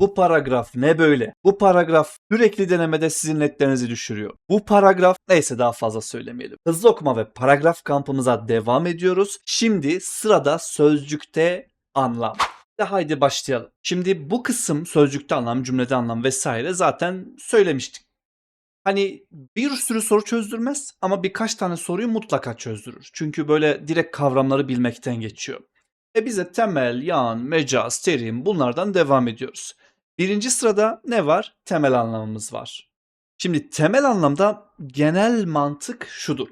Bu paragraf ne böyle? Bu paragraf sürekli denemede sizin netlerinizi düşürüyor. Bu paragraf neyse daha fazla söylemeyelim. Hızlı okuma ve paragraf kampımıza devam ediyoruz. Şimdi sırada sözcükte anlam. De haydi başlayalım. Şimdi bu kısım sözcükte anlam, cümlede anlam vesaire zaten söylemiştik. Hani bir sürü soru çözdürmez ama birkaç tane soruyu mutlaka çözdürür. Çünkü böyle direkt kavramları bilmekten geçiyor. E bize temel, yan, mecaz, terim bunlardan devam ediyoruz. Birinci sırada ne var? Temel anlamımız var. Şimdi temel anlamda genel mantık şudur.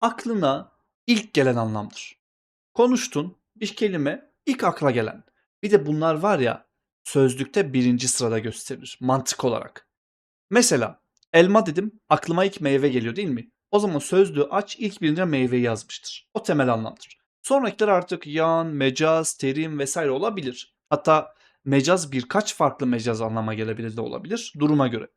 Aklına ilk gelen anlamdır. Konuştun bir kelime ilk akla gelen. Bir de bunlar var ya sözlükte birinci sırada gösterilir mantık olarak. Mesela elma dedim aklıma ilk meyve geliyor değil mi? O zaman sözlüğü aç ilk birinci meyveyi yazmıştır. O temel anlamdır. Sonrakiler artık yan, mecaz, terim vesaire olabilir. Hatta mecaz birkaç farklı mecaz anlama gelebilir de olabilir duruma göre.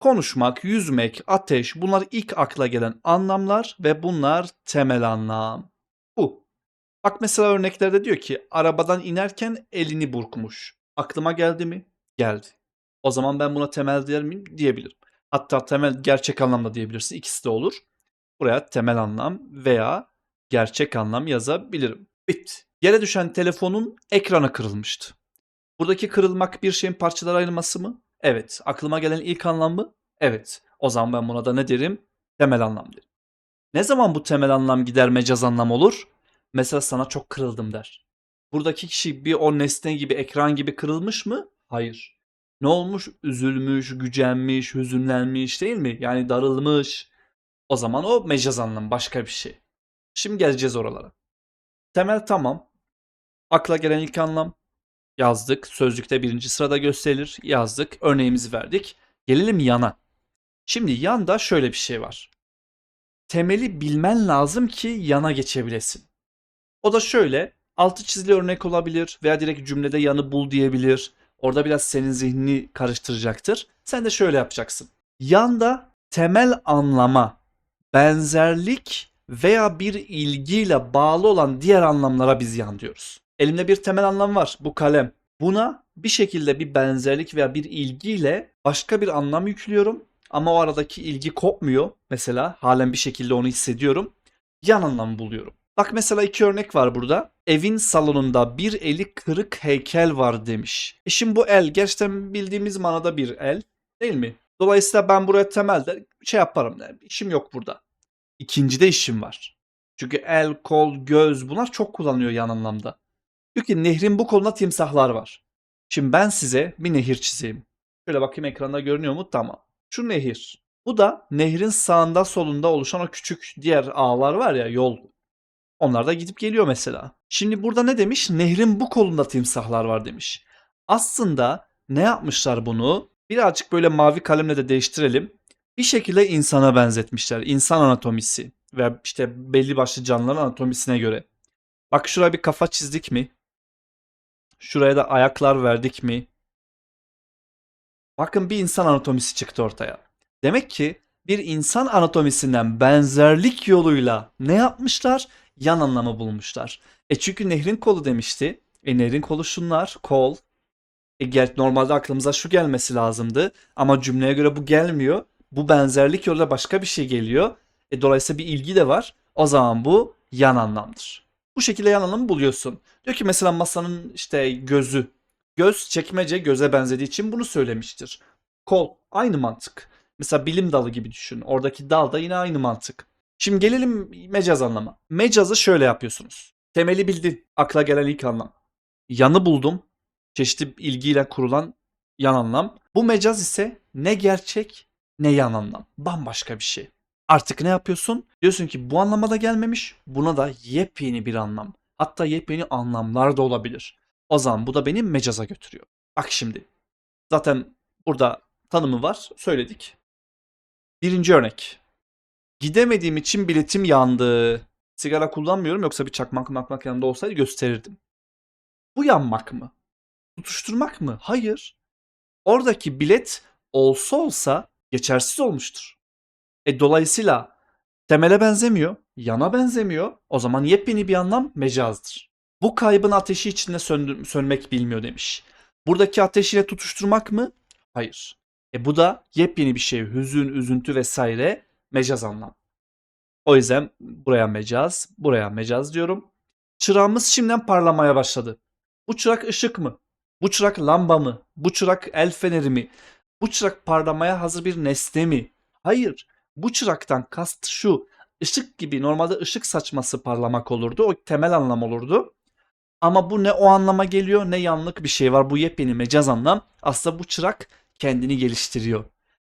Konuşmak, yüzmek, ateş bunlar ilk akla gelen anlamlar ve bunlar temel anlam. Bu. Bak mesela örneklerde diyor ki arabadan inerken elini burkmuş. Aklıma geldi mi? Geldi. O zaman ben buna temel der miyim? Diyebilirim. Hatta temel gerçek anlamda diyebilirsin. İkisi de olur. Buraya temel anlam veya gerçek anlam yazabilirim. Bitti. Yere düşen telefonun ekranı kırılmıştı. Buradaki kırılmak bir şeyin parçalara ayrılması mı? Evet. Aklıma gelen ilk anlam mı? Evet. O zaman ben buna da ne derim? Temel anlam derim. Ne zaman bu temel anlam gider mecaz anlam olur? Mesela sana çok kırıldım der. Buradaki kişi bir o nesne gibi, ekran gibi kırılmış mı? Hayır. Ne olmuş? Üzülmüş, gücenmiş, hüzünlenmiş değil mi? Yani darılmış. O zaman o mecaz anlam başka bir şey. Şimdi geleceğiz oralara. Temel tamam. Akla gelen ilk anlam yazdık. Sözlükte birinci sırada gösterilir. Yazdık. Örneğimizi verdik. Gelelim yana. Şimdi yanda şöyle bir şey var. Temeli bilmen lazım ki yana geçebilesin. O da şöyle. Altı çizili örnek olabilir veya direkt cümlede yanı bul diyebilir. Orada biraz senin zihnini karıştıracaktır. Sen de şöyle yapacaksın. Yanda temel anlama, benzerlik veya bir ilgiyle bağlı olan diğer anlamlara biz yan diyoruz. Elimde bir temel anlam var. Bu kalem. Buna bir şekilde bir benzerlik veya bir ilgiyle başka bir anlam yüklüyorum. Ama o aradaki ilgi kopmuyor. Mesela halen bir şekilde onu hissediyorum. Yan anlam buluyorum. Bak mesela iki örnek var burada. Evin salonunda bir eli kırık heykel var demiş. E şimdi bu el gerçekten bildiğimiz manada bir el değil mi? Dolayısıyla ben buraya temelde şey yaparım. Yani işim yok burada. İkincide işim var. Çünkü el, kol, göz bunlar çok kullanılıyor yan anlamda. Diyor ki nehrin bu kolunda timsahlar var. Şimdi ben size bir nehir çizeyim. Şöyle bakayım ekranda görünüyor mu? Tamam. Şu nehir. Bu da nehrin sağında solunda oluşan o küçük diğer ağlar var ya yol. Onlar da gidip geliyor mesela. Şimdi burada ne demiş? Nehrin bu kolunda timsahlar var demiş. Aslında ne yapmışlar bunu? Birazcık böyle mavi kalemle de değiştirelim. Bir şekilde insana benzetmişler. İnsan anatomisi ve işte belli başlı canlıların anatomisine göre. Bak şuraya bir kafa çizdik mi? Şuraya da ayaklar verdik mi? Bakın bir insan anatomisi çıktı ortaya. Demek ki bir insan anatomisinden benzerlik yoluyla ne yapmışlar? Yan anlamı bulmuşlar. E çünkü nehrin kolu demişti. E nehrin kolu şunlar. Kol. E gel, normalde aklımıza şu gelmesi lazımdı. Ama cümleye göre bu gelmiyor. Bu benzerlik yoluyla başka bir şey geliyor. E dolayısıyla bir ilgi de var. O zaman bu yan anlamdır. Bu şekilde yan anlamı buluyorsun. Diyor ki mesela masanın işte gözü. Göz çekmece göze benzediği için bunu söylemiştir. Kol aynı mantık. Mesela bilim dalı gibi düşün. Oradaki dal da yine aynı mantık. Şimdi gelelim mecaz anlama. Mecazı şöyle yapıyorsunuz. Temeli bildin. Akla gelen ilk anlam. Yanı buldum. Çeşitli ilgiyle kurulan yan anlam. Bu mecaz ise ne gerçek ne yan anlam. Bambaşka bir şey. Artık ne yapıyorsun? Diyorsun ki bu anlamada gelmemiş. Buna da yepyeni bir anlam. Hatta yepyeni anlamlar da olabilir. O zaman bu da beni mecaza götürüyor. Bak şimdi. Zaten burada tanımı var. Söyledik. Birinci örnek. Gidemediğim için biletim yandı. Sigara kullanmıyorum yoksa bir çakmak makmak yanında olsaydı gösterirdim. Bu yanmak mı? Tutuşturmak mı? Hayır. Oradaki bilet olsa olsa geçersiz olmuştur. E dolayısıyla temele benzemiyor, yana benzemiyor. O zaman yepyeni bir anlam mecazdır. Bu kaybın ateşi içinde söndür- sönmek bilmiyor demiş. Buradaki ateşiyle tutuşturmak mı? Hayır. E bu da yepyeni bir şey. Hüzün, üzüntü vesaire mecaz anlam. O yüzden buraya mecaz, buraya mecaz diyorum. Çırağımız şimdiden parlamaya başladı. Bu çırak ışık mı? Bu çırak lamba mı? Bu çırak el feneri mi? Bu çırak parlamaya hazır bir nesne mi? Hayır. Bu çıraktan kast şu. Işık gibi normalde ışık saçması parlamak olurdu. O temel anlam olurdu. Ama bu ne o anlama geliyor ne yanlık bir şey var. Bu yepyeni mecaz anlam. Aslında bu çırak kendini geliştiriyor.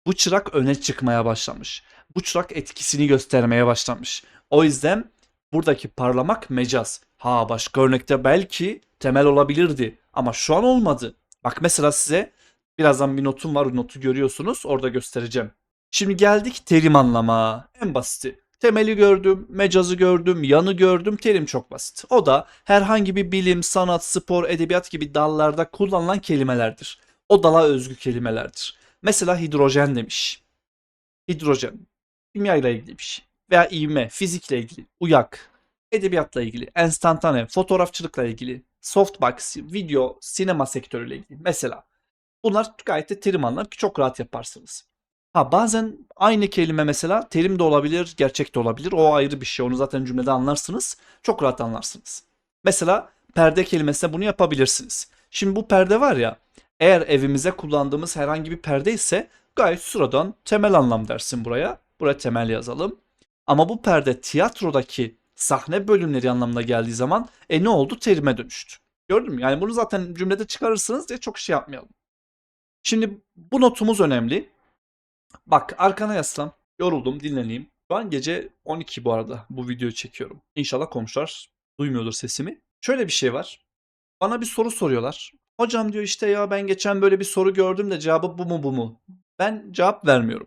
Bu çırak öne çıkmaya başlamış. Bu çırak etkisini göstermeye başlamış. O yüzden buradaki parlamak mecaz. Ha başka örnekte belki temel olabilirdi ama şu an olmadı. Bak mesela size birazdan bir notum var. Notu görüyorsunuz. Orada göstereceğim. Şimdi geldik terim anlama. En basiti. Temeli gördüm, mecazı gördüm, yanı gördüm. Terim çok basit. O da herhangi bir bilim, sanat, spor, edebiyat gibi dallarda kullanılan kelimelerdir. O dala özgü kelimelerdir. Mesela hidrojen demiş. Hidrojen. Kimya ile ilgili bir şey. Veya ivme, fizikle ilgili. Uyak. Edebiyatla ilgili. Enstantane, fotoğrafçılıkla ilgili. Softbox, video, sinema sektörüyle ilgili. Mesela. Bunlar gayet de terim anlar ki çok rahat yaparsınız. Ha bazen aynı kelime mesela terim de olabilir, gerçek de olabilir. O ayrı bir şey. Onu zaten cümlede anlarsınız. Çok rahat anlarsınız. Mesela perde kelimesine bunu yapabilirsiniz. Şimdi bu perde var ya, eğer evimize kullandığımız herhangi bir perde ise gayet sıradan temel anlam dersin buraya. Buraya temel yazalım. Ama bu perde tiyatrodaki sahne bölümleri anlamına geldiği zaman e ne oldu? Terime dönüştü. Gördün mü? Yani bunu zaten cümlede çıkarırsınız diye çok şey yapmayalım. Şimdi bu notumuz önemli. Bak arkana yaslan. Yoruldum dinleneyim. Şu an gece 12 bu arada bu videoyu çekiyorum. İnşallah komşular duymuyordur sesimi. Şöyle bir şey var. Bana bir soru soruyorlar. Hocam diyor işte ya ben geçen böyle bir soru gördüm de cevabı bu mu bu mu? Ben cevap vermiyorum.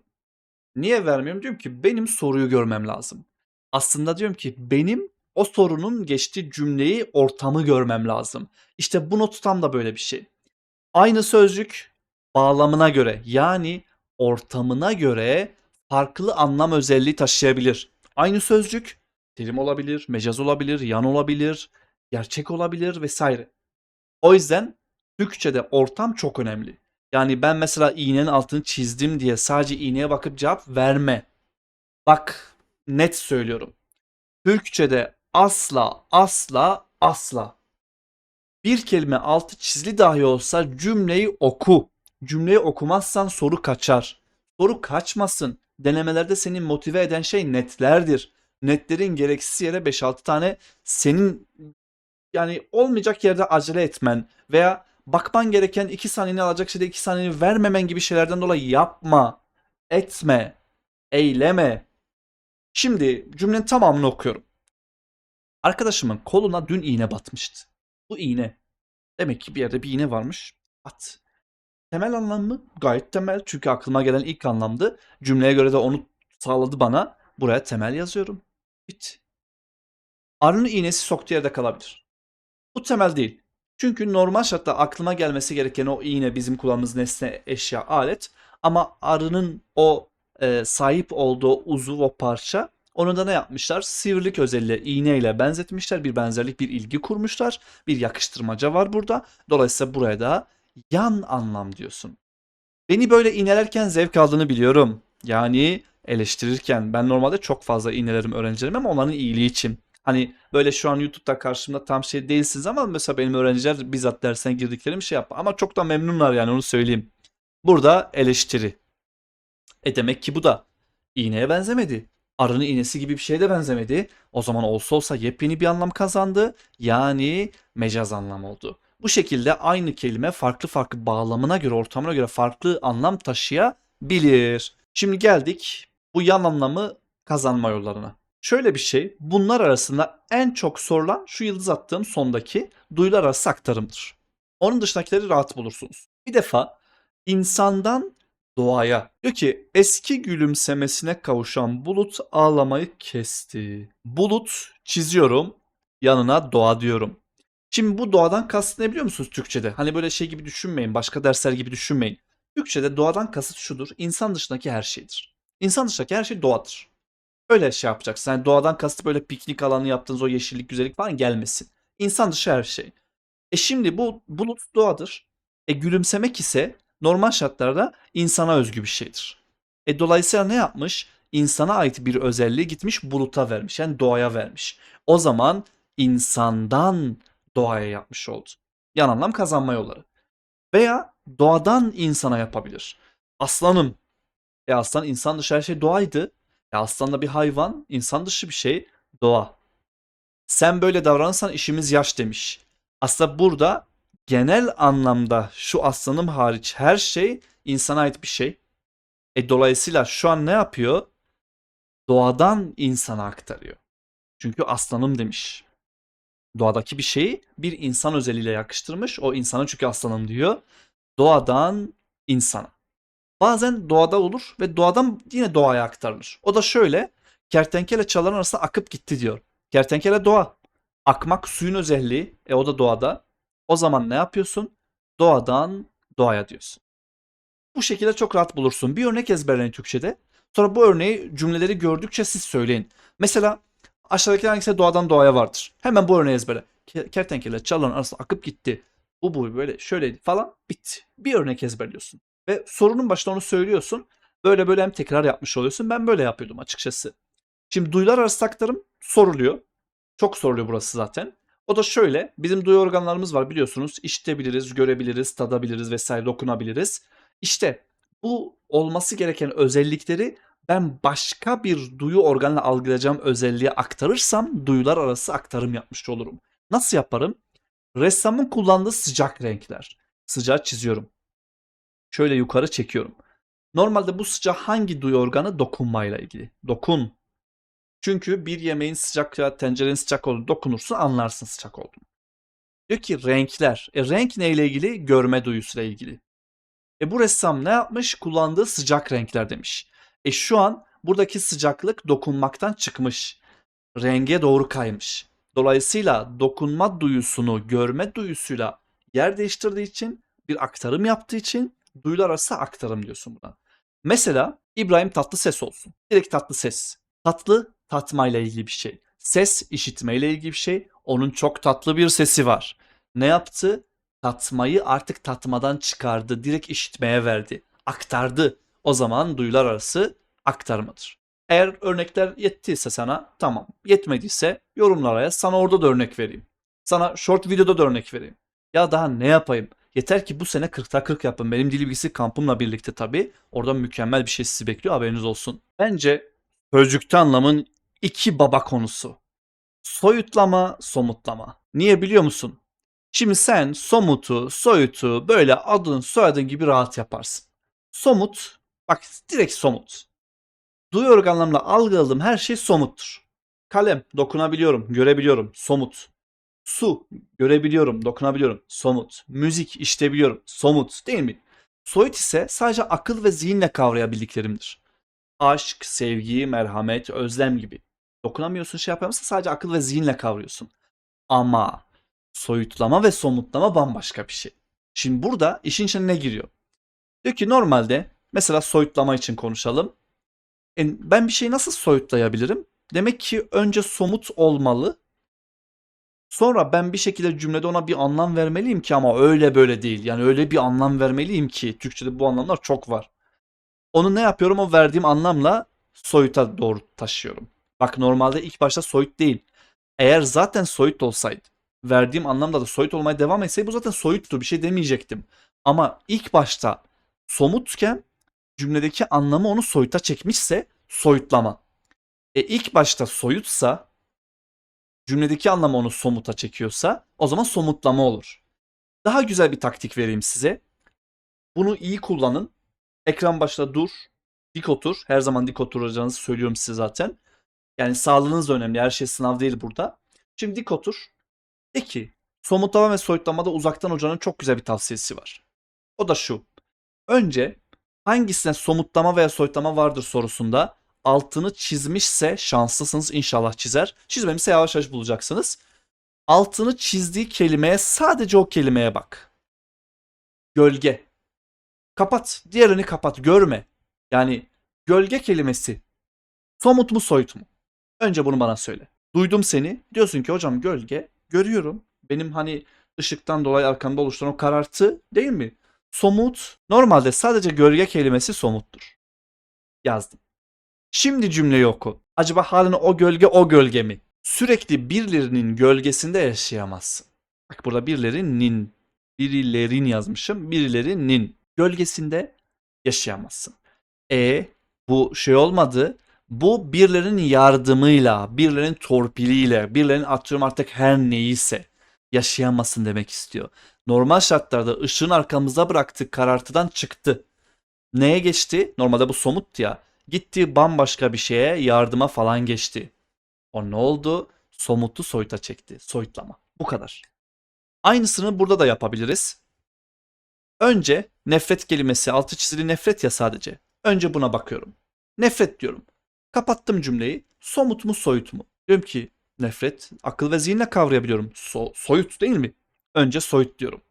Niye vermiyorum? Diyorum ki benim soruyu görmem lazım. Aslında diyorum ki benim o sorunun geçtiği cümleyi, ortamı görmem lazım. İşte bu not tam da böyle bir şey. Aynı sözcük bağlamına göre yani ortamına göre farklı anlam özelliği taşıyabilir. Aynı sözcük terim olabilir, mecaz olabilir, yan olabilir, gerçek olabilir vesaire. O yüzden Türkçe'de ortam çok önemli. Yani ben mesela iğnenin altını çizdim diye sadece iğneye bakıp cevap verme. Bak net söylüyorum. Türkçe'de asla asla asla bir kelime altı çizili dahi olsa cümleyi oku. Cümleyi okumazsan soru kaçar. Soru kaçmasın. Denemelerde seni motive eden şey netlerdir. Netlerin gereksiz yere 5-6 tane senin yani olmayacak yerde acele etmen veya bakman gereken 2 saniyeni alacak şeyde 2 saniyeni vermemen gibi şeylerden dolayı yapma, etme, eyleme. Şimdi cümlenin tamamını okuyorum. Arkadaşımın koluna dün iğne batmıştı. Bu iğne. Demek ki bir yerde bir iğne varmış. At. Temel anlamı gayet temel. Çünkü aklıma gelen ilk anlamdı. Cümleye göre de onu sağladı bana. Buraya temel yazıyorum. Bit. Arının iğnesi soktuğu yerde kalabilir. Bu temel değil. Çünkü normal şartta aklıma gelmesi gereken o iğne bizim kullandığımız nesne, eşya, alet. Ama arının o e, sahip olduğu uzuv o parça onu da ne yapmışlar? Sivrilik özelliği iğneyle benzetmişler. Bir benzerlik, bir ilgi kurmuşlar. Bir yakıştırmaca var burada. Dolayısıyla buraya da yan anlam diyorsun. Beni böyle iğnelerken zevk aldığını biliyorum. Yani eleştirirken ben normalde çok fazla iğnelerim öğrencilerim ama onların iyiliği için. Hani böyle şu an YouTube'da karşımda tam şey değilsiniz ama mesela benim öğrenciler bizzat dersine girdiklerim şey yapma. Ama çok da memnunlar yani onu söyleyeyim. Burada eleştiri. E demek ki bu da iğneye benzemedi. Arının iğnesi gibi bir şeye de benzemedi. O zaman olsa olsa yepyeni bir anlam kazandı. Yani mecaz anlam oldu. Bu şekilde aynı kelime farklı farklı bağlamına göre, ortamına göre farklı anlam taşıyabilir. Şimdi geldik bu yan anlamı kazanma yollarına. Şöyle bir şey, bunlar arasında en çok sorulan şu yıldız attığım sondaki duyular arası aktarımdır. Onun dışındakileri rahat bulursunuz. Bir defa insandan doğaya. Diyor ki eski gülümsemesine kavuşan bulut ağlamayı kesti. Bulut çiziyorum yanına doğa diyorum. Şimdi bu doğadan kasıt ne biliyor musunuz Türkçe'de? Hani böyle şey gibi düşünmeyin, başka dersler gibi düşünmeyin. Türkçe'de doğadan kasıt şudur, insan dışındaki her şeydir. İnsan dışındaki her şey doğadır. Öyle şey yapacaksın. Yani doğadan kasıt böyle piknik alanı yaptığınız o yeşillik, güzellik falan gelmesin. İnsan dışı her şey. E şimdi bu bulut doğadır. E gülümsemek ise normal şartlarda insana özgü bir şeydir. E dolayısıyla ne yapmış? İnsana ait bir özelliği gitmiş buluta vermiş. Yani doğaya vermiş. O zaman insandan doğaya yapmış oldu. Yan anlam kazanma yolları. Veya doğadan insana yapabilir. Aslanım. E aslan insan dışı her şey doğaydı. E aslan da bir hayvan, insan dışı bir şey, doğa. Sen böyle davranırsan işimiz yaş demiş. Aslında burada genel anlamda şu aslanım hariç her şey insana ait bir şey. E dolayısıyla şu an ne yapıyor? Doğadan insana aktarıyor. Çünkü aslanım demiş. Doğadaki bir şeyi bir insan özelliğiyle yakıştırmış. O insana çünkü aslanım diyor. Doğadan insana. Bazen doğada olur ve doğadan yine doğaya aktarılır. O da şöyle. Kertenkele çalıların arasında akıp gitti diyor. Kertenkele doğa. Akmak suyun özelliği. E o da doğada. O zaman ne yapıyorsun? Doğadan doğaya diyorsun. Bu şekilde çok rahat bulursun. Bir örnek ezberleyin Türkçe'de. Sonra bu örneği cümleleri gördükçe siz söyleyin. Mesela aşağıdaki hangisi doğadan doğaya vardır? Hemen bu örneği ezberle. Ke- Kertenkele çalıların arasında akıp gitti. Bu bu böyle şöyleydi falan bitti. Bir örnek ezberliyorsun. Ve sorunun başında onu söylüyorsun. Böyle böyle hem tekrar yapmış oluyorsun. Ben böyle yapıyordum açıkçası. Şimdi duyular arası aktarım soruluyor. Çok soruluyor burası zaten. O da şöyle. Bizim duyu organlarımız var biliyorsunuz. İşitebiliriz, görebiliriz, tadabiliriz vesaire dokunabiliriz. İşte bu olması gereken özellikleri ben başka bir duyu organla algılayacağım özelliğe aktarırsam duyular arası aktarım yapmış olurum. Nasıl yaparım? Ressamın kullandığı sıcak renkler. Sıcağı çiziyorum. Şöyle yukarı çekiyorum. Normalde bu sıcak hangi duyu organı? Dokunmayla ilgili. Dokun. Çünkü bir yemeğin sıcak ya tencerenin sıcak olduğunu dokunursun anlarsın sıcak olduğunu. Diyor ki renkler. E renk neyle ilgili? Görme duyusuyla ilgili. E bu ressam ne yapmış? Kullandığı sıcak renkler demiş. E şu an buradaki sıcaklık dokunmaktan çıkmış. Renge doğru kaymış. Dolayısıyla dokunma duyusunu görme duyusuyla yer değiştirdiği için bir aktarım yaptığı için duyular arası aktarım diyorsun buna. Mesela İbrahim tatlı ses olsun. Direkt tatlı ses. Tatlı tatmayla ilgili bir şey. Ses işitmeyle ilgili bir şey. Onun çok tatlı bir sesi var. Ne yaptı? Tatmayı artık tatmadan çıkardı. Direkt işitmeye verdi. Aktardı. O zaman duyular arası aktarmadır. Eğer örnekler yettiyse sana tamam. Yetmediyse yorumlara yaz. Sana orada da örnek vereyim. Sana short videoda da örnek vereyim. Ya daha ne yapayım? Yeter ki bu sene 40'ta 40 yapın. Benim dil bilgisi kampımla birlikte tabii. Orada mükemmel bir şey sizi bekliyor haberiniz olsun. Bence sözcükte anlamın iki baba konusu. Soyutlama, somutlama. Niye biliyor musun? Şimdi sen somutu, soyutu böyle adın soyadın gibi rahat yaparsın. Somut, bak direkt somut. Duyu organlarımla algıladığım her şey somuttur. Kalem, dokunabiliyorum, görebiliyorum, somut. Su, görebiliyorum, dokunabiliyorum, somut. Müzik, işitebiliyorum, somut değil mi? Soyut ise sadece akıl ve zihinle kavrayabildiklerimdir. Aşk, sevgi, merhamet, özlem gibi. Dokunamıyorsun, şey yapamıyorsun, sadece akıl ve zihinle kavruyorsun. Ama soyutlama ve somutlama bambaşka bir şey. Şimdi burada işin içine ne giriyor? Diyor ki normalde mesela soyutlama için konuşalım. Ben bir şeyi nasıl soyutlayabilirim? Demek ki önce somut olmalı. Sonra ben bir şekilde cümlede ona bir anlam vermeliyim ki ama öyle böyle değil. Yani öyle bir anlam vermeliyim ki Türkçede bu anlamlar çok var. Onu ne yapıyorum? O verdiğim anlamla soyuta doğru taşıyorum. Bak normalde ilk başta soyut değil. Eğer zaten soyut olsaydı, verdiğim anlamda da soyut olmaya devam etseydi bu zaten soyuttu. Bir şey demeyecektim. Ama ilk başta somutken cümledeki anlamı onu soyuta çekmişse soyutlama. E ilk başta soyutsa cümledeki anlamı onu somuta çekiyorsa o zaman somutlama olur. Daha güzel bir taktik vereyim size. Bunu iyi kullanın. Ekran başında dur. Dik otur. Her zaman dik oturacağınızı söylüyorum size zaten. Yani sağlığınız önemli. Her şey sınav değil burada. Şimdi dik otur. De somutlama ve soyutlamada uzaktan hocanın çok güzel bir tavsiyesi var. O da şu. Önce hangisine somutlama veya soyutlama vardır sorusunda altını çizmişse şanslısınız inşallah çizer. Çizmemişse yavaş yavaş bulacaksınız. Altını çizdiği kelimeye sadece o kelimeye bak. Gölge. Kapat. Diğerini kapat. Görme. Yani gölge kelimesi somut mu soyut mu? Önce bunu bana söyle. Duydum seni. Diyorsun ki hocam gölge görüyorum. Benim hani Işıktan dolayı arkamda oluşturan o karartı değil mi? Somut. Normalde sadece gölge kelimesi somuttur. Yazdım. Şimdi cümleyi oku. Acaba halen o gölge o gölge mi? Sürekli birilerinin gölgesinde yaşayamazsın. Bak burada birilerinin, birilerin yazmışım. Birilerinin gölgesinde yaşayamazsın. E bu şey olmadı. Bu birilerinin yardımıyla, birilerinin torpiliyle, birilerinin atıyorum artık her neyse yaşayamazsın demek istiyor. Normal şartlarda ışığın arkamızda bıraktığı karartıdan çıktı. Neye geçti? Normalde bu somut ya. Gitti bambaşka bir şeye yardıma falan geçti. O ne oldu? Somutu soyuta çekti. Soyutlama. Bu kadar. Aynısını burada da yapabiliriz. Önce nefret kelimesi altı çizili nefret ya sadece. Önce buna bakıyorum. Nefret diyorum. Kapattım cümleyi. Somut mu soyut mu? Diyorum ki nefret akıl ve zihinle kavrayabiliyorum. So- soyut değil mi? Önce soyut diyorum.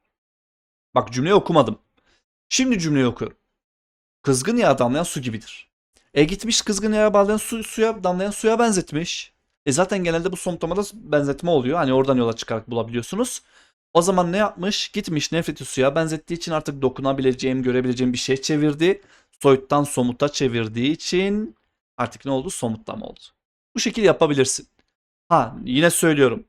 Bak cümleyi okumadım. Şimdi cümleyi okuyorum. Kızgın yağ damlayan su gibidir. E gitmiş kızgın yağa bağlayan su, suya damlayan suya benzetmiş. E zaten genelde bu somutlamada benzetme oluyor. Hani oradan yola çıkarak bulabiliyorsunuz. O zaman ne yapmış? Gitmiş nefreti suya benzettiği için artık dokunabileceğim, görebileceğim bir şey çevirdi. Soyuttan somuta çevirdiği için artık ne oldu? Somutlama oldu. Bu şekilde yapabilirsin. Ha yine söylüyorum.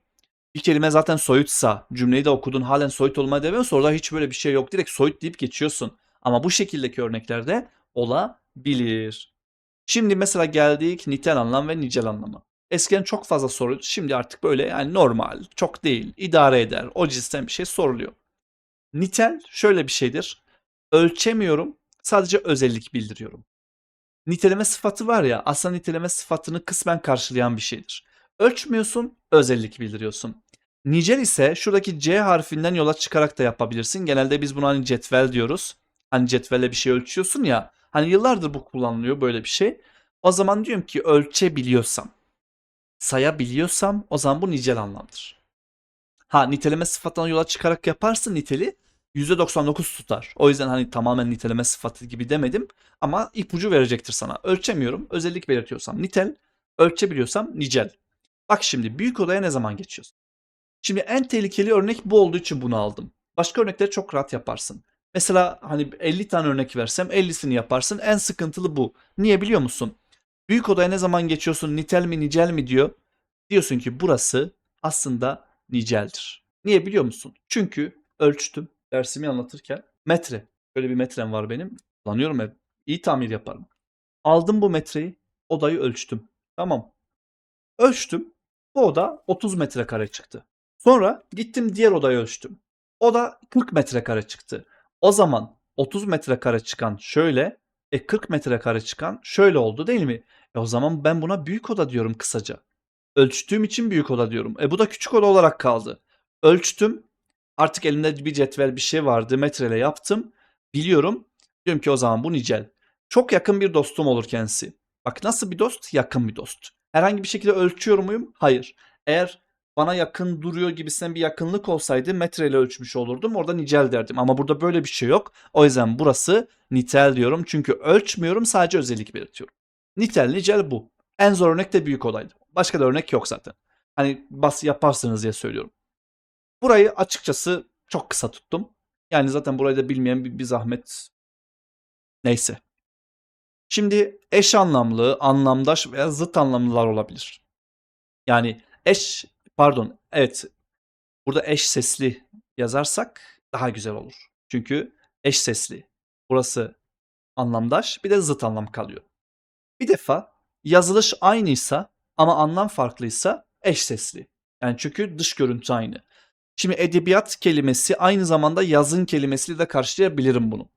Bir kelime zaten soyutsa, cümleyi de okudun halen soyut olmaya devam ediyorsa orada hiç böyle bir şey yok. Direkt soyut deyip geçiyorsun. Ama bu şekildeki örneklerde olabilir. Şimdi mesela geldik nitel anlam ve nicel anlama. Eskiden çok fazla soruydu. Şimdi artık böyle yani normal, çok değil, idare eder. O cinsten bir şey soruluyor. Nitel şöyle bir şeydir. Ölçemiyorum, sadece özellik bildiriyorum. Niteleme sıfatı var ya, aslında niteleme sıfatını kısmen karşılayan bir şeydir. Ölçmüyorsun, özellik bildiriyorsun. Nicel ise şuradaki C harfinden yola çıkarak da yapabilirsin. Genelde biz buna hani cetvel diyoruz. Hani cetvelle bir şey ölçüyorsun ya. Hani yıllardır bu kullanılıyor böyle bir şey. O zaman diyorum ki ölçebiliyorsam, sayabiliyorsam o zaman bu nicel anlamdır. Ha niteleme sıfatından yola çıkarak yaparsın niteli %99 tutar. O yüzden hani tamamen niteleme sıfatı gibi demedim ama ipucu verecektir sana. Ölçemiyorum, özellik belirtiyorsam nitel, ölçebiliyorsam nicel. Bak şimdi büyük odaya ne zaman geçiyorsun? Şimdi en tehlikeli örnek bu olduğu için bunu aldım. Başka örnekleri çok rahat yaparsın. Mesela hani 50 tane örnek versem 50'sini yaparsın. En sıkıntılı bu. Niye biliyor musun? Büyük odaya ne zaman geçiyorsun? Nitel mi nicel mi diyor. Diyorsun ki burası aslında niceldir. Niye biliyor musun? Çünkü ölçtüm dersimi anlatırken metre. Böyle bir metrem var benim. Kullanıyorum hep. İyi tamir yaparım. Aldım bu metreyi. Odayı ölçtüm. Tamam. Ölçtüm. Bu oda 30 metrekare çıktı. Sonra gittim diğer odayı ölçtüm. O da 40 metrekare çıktı. O zaman 30 metrekare çıkan şöyle, e 40 metrekare çıkan şöyle oldu değil mi? E o zaman ben buna büyük oda diyorum kısaca. Ölçtüğüm için büyük oda diyorum. E bu da küçük oda olarak kaldı. Ölçtüm. Artık elimde bir cetvel bir şey vardı. Metreyle yaptım. Biliyorum. Diyorum ki o zaman bu nicel. Çok yakın bir dostum olur kendisi. Bak nasıl bir dost? Yakın bir dost. Herhangi bir şekilde ölçüyor muyum? Hayır. Eğer bana yakın duruyor gibisinden bir yakınlık olsaydı metreyle ölçmüş olurdum. Orada nicel derdim. Ama burada böyle bir şey yok. O yüzden burası nitel diyorum. Çünkü ölçmüyorum sadece özellik belirtiyorum. Nitel nicel bu. En zor örnek de büyük olaydı. Başka da örnek yok zaten. Hani bas yaparsınız diye söylüyorum. Burayı açıkçası çok kısa tuttum. Yani zaten burayı da bilmeyen bir, bir zahmet. Neyse. Şimdi eş anlamlı, anlamdaş veya zıt anlamlılar olabilir. Yani eş pardon evet burada eş sesli yazarsak daha güzel olur. Çünkü eş sesli. Burası anlamdaş bir de zıt anlam kalıyor. Bir defa yazılış aynıysa ama anlam farklıysa eş sesli. Yani çünkü dış görüntü aynı. Şimdi edebiyat kelimesi aynı zamanda yazın kelimesiyle de karşılayabilirim bunu.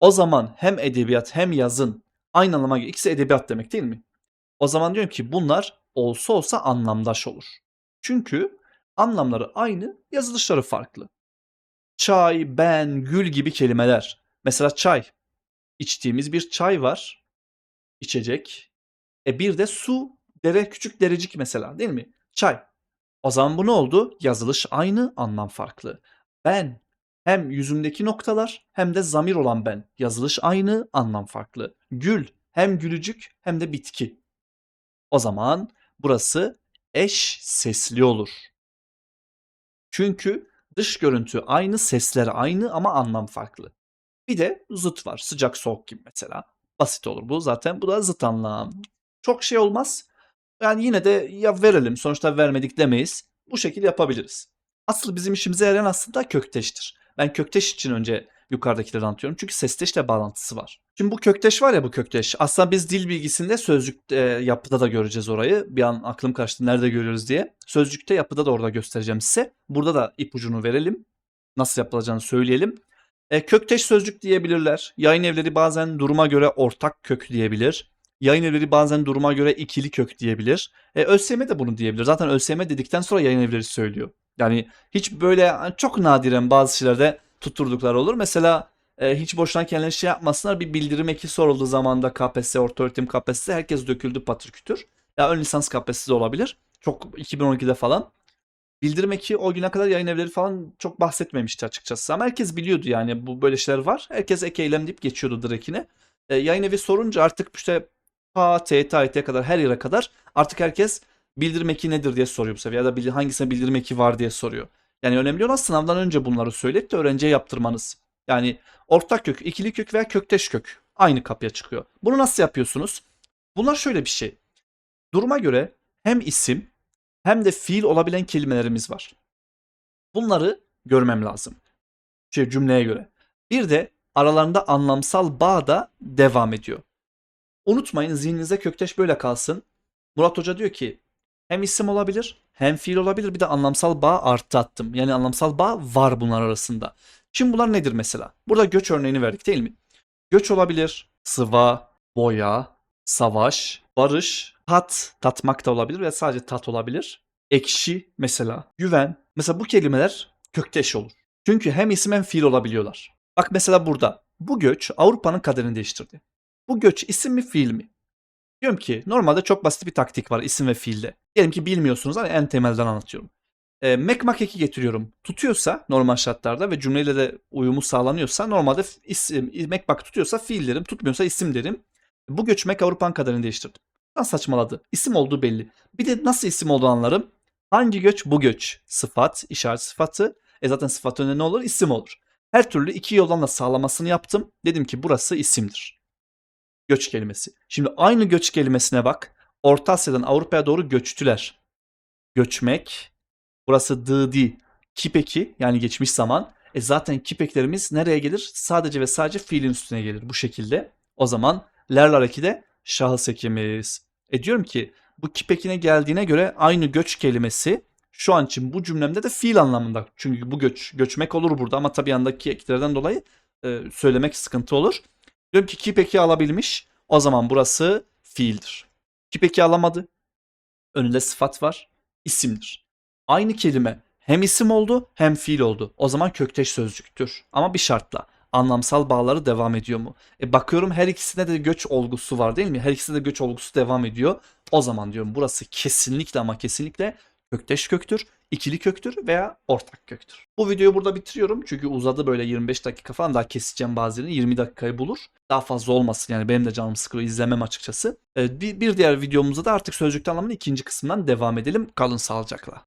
O zaman hem edebiyat hem yazın aynı anlama geliyor. İkisi edebiyat demek değil mi? O zaman diyorum ki bunlar olsa olsa anlamdaş olur. Çünkü anlamları aynı, yazılışları farklı. Çay, ben, gül gibi kelimeler. Mesela çay. İçtiğimiz bir çay var. İçecek. E bir de su, dere küçük derecik mesela değil mi? Çay. O zaman bu ne oldu? Yazılış aynı, anlam farklı. Ben hem yüzümdeki noktalar hem de zamir olan ben. Yazılış aynı, anlam farklı. Gül hem gülücük hem de bitki. O zaman burası eş sesli olur. Çünkü Dış görüntü aynı, sesler aynı ama anlam farklı. Bir de zıt var. Sıcak soğuk gibi mesela. Basit olur bu zaten. Bu da zıt anlam. Çok şey olmaz. Yani yine de ya verelim sonuçta vermedik demeyiz. Bu şekilde yapabiliriz. Asıl bizim işimize yarayan aslında kökteştir. Ben kökteş için önce yukarıdakileri anlatıyorum. Çünkü sesteşle bağlantısı var. Şimdi bu kökteş var ya bu kökteş. Aslında biz dil bilgisinde sözlük e, yapıda da göreceğiz orayı. Bir an aklım kaçtı nerede görüyoruz diye. Sözlükte yapıda da orada göstereceğim size. Burada da ipucunu verelim. Nasıl yapılacağını söyleyelim. E, kökteş sözcük diyebilirler. Yayın evleri bazen duruma göre ortak kök diyebilir. Yayın evleri bazen duruma göre ikili kök diyebilir. E, ÖSYM de bunu diyebilir. Zaten ÖSYM dedikten sonra yayın evleri söylüyor. Yani hiç böyle çok nadiren bazı şeylerde tutturdukları olur. Mesela e, hiç boşuna kendileri şey yapmasınlar. Bir bildirim eki sorulduğu zamanda KPSS, orta öğretim KPSS herkes döküldü patır kütür. Ya ön lisans KPSS de olabilir. Çok 2012'de falan. Bildirim eki o güne kadar yayın evleri falan çok bahsetmemişti açıkçası. Ama herkes biliyordu yani bu böyle şeyler var. Herkes ek eylem deyip geçiyordu direkine. E, yayın evi sorunca artık işte ta T, kadar her yere kadar artık herkes bildirim eki nedir diye soruyor bu sefer. Ya da hangisine bildirim eki var diye soruyor. Yani önemli olan sınavdan önce bunları söyleyip de öğrenciye yaptırmanız. Yani ortak kök, ikili kök veya kökteş kök aynı kapıya çıkıyor. Bunu nasıl yapıyorsunuz? Bunlar şöyle bir şey. Duruma göre hem isim hem de fiil olabilen kelimelerimiz var. Bunları görmem lazım. Şey, cümleye göre. Bir de aralarında anlamsal bağ da devam ediyor. Unutmayın zihninizde kökteş böyle kalsın. Murat Hoca diyor ki hem isim olabilir hem fiil olabilir bir de anlamsal bağ artı attım. Yani anlamsal bağ var bunlar arasında. Şimdi bunlar nedir mesela? Burada göç örneğini verdik değil mi? Göç olabilir, sıva, boya, savaş, barış, tat, tatmak da olabilir ve sadece tat olabilir. Ekşi mesela, güven. Mesela bu kelimeler kökteş olur. Çünkü hem isim hem fiil olabiliyorlar. Bak mesela burada bu göç Avrupa'nın kaderini değiştirdi. Bu göç isim mi fiil mi? Diyorum ki normalde çok basit bir taktik var isim ve fiilde. Diyelim ki bilmiyorsunuz ama en temelden anlatıyorum. E, Mekmak eki getiriyorum. Tutuyorsa normal şartlarda ve cümleyle de uyumu sağlanıyorsa normalde isim, Mekmak tutuyorsa fiil derim, tutmuyorsa isim derim. Bu göçmek Avrupa'nın kaderini değiştirdi. Nasıl saçmaladı? İsim olduğu belli. Bir de nasıl isim olduğu anlarım. Hangi göç? Bu göç. Sıfat, işaret sıfatı. E zaten sıfat önüne ne olur? İsim olur. Her türlü iki yoldan da sağlamasını yaptım. Dedim ki burası isimdir. Göç kelimesi. Şimdi aynı göç kelimesine bak. Orta Asya'dan Avrupa'ya doğru göçtüler. Göçmek. Burası dıdi. Kipeki yani geçmiş zaman. E zaten kipeklerimiz nereye gelir? Sadece ve sadece fiilin üstüne gelir bu şekilde. O zaman lerler eki de şahıs ekimiz. E diyorum ki bu kipekine geldiğine göre aynı göç kelimesi şu an için bu cümlemde de fiil anlamında. Çünkü bu göç, göçmek olur burada ama tabii yandaki eklerden dolayı e, söylemek sıkıntı olur. Diyorum ki kipeki alabilmiş. O zaman burası fiildir. Kipeki alamadı. Önünde sıfat var. isimdir. Aynı kelime hem isim oldu hem fiil oldu. O zaman kökteş sözcüktür. Ama bir şartla. Anlamsal bağları devam ediyor mu? E bakıyorum her ikisinde de göç olgusu var değil mi? Her ikisinde de göç olgusu devam ediyor. O zaman diyorum burası kesinlikle ama kesinlikle kökteş köktür, ikili köktür veya ortak köktür. Bu videoyu burada bitiriyorum çünkü uzadı böyle 25 dakika falan daha keseceğim bazılarını 20 dakikayı bulur. Daha fazla olmasın yani benim de canım sıkılıyor izlemem açıkçası. Ee, bir, diğer videomuzda da artık sözcükte anlamının ikinci kısmından devam edelim. Kalın sağlıcakla.